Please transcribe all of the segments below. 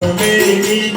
Baby,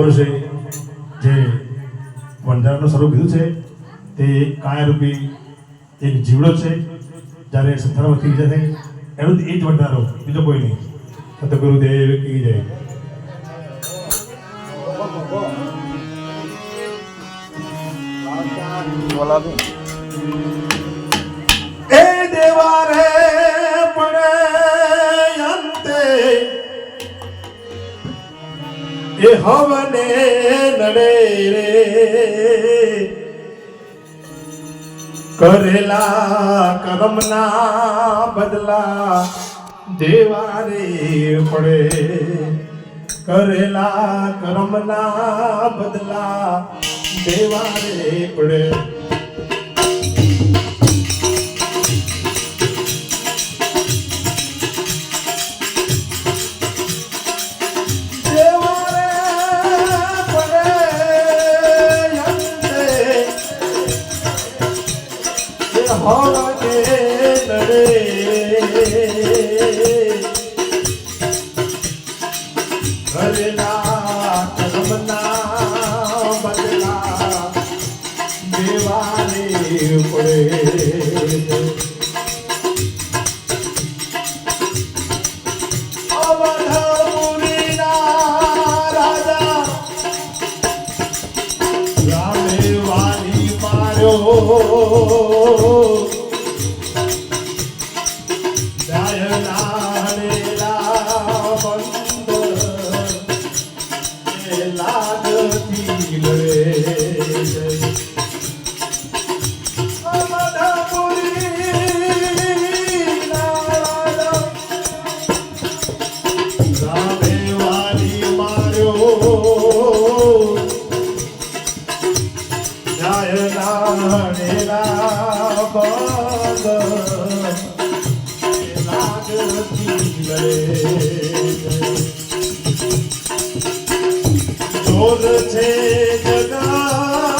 મહાપુરુષે જે બંધારણનું સ્વરૂપ કીધું છે, તે કાયારૂપી એક જીવડો છે, જ્યારે સંથાનમાંથી વિજય જાય એનું એ જ વંટારો બીજો કોઈ નહીં. સતગુરુદેવ કી જય. બોલાવ્યું એ હવને નડે રે. કરેલા કરમના બદલા દેવા રે પડે. કરેલા કરમના બદલા દેવા પડે. All right. લે છે જગતનું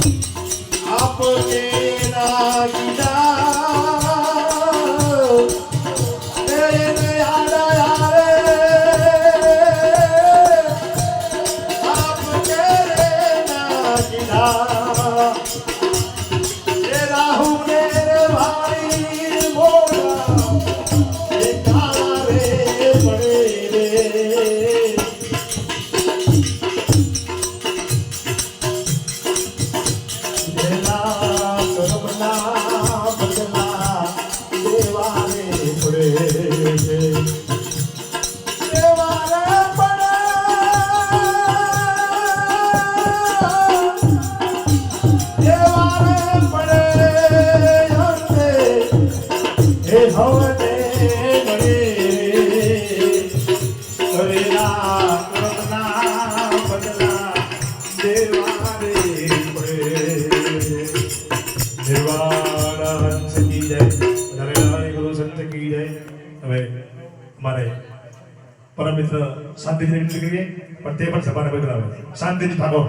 પરમ મિત્ર શાંતિજી વિનંતી કરીએ પણ તે પણ સભાને બદલાવે શાંતિજી ઠાકોર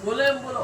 બોલે બોલો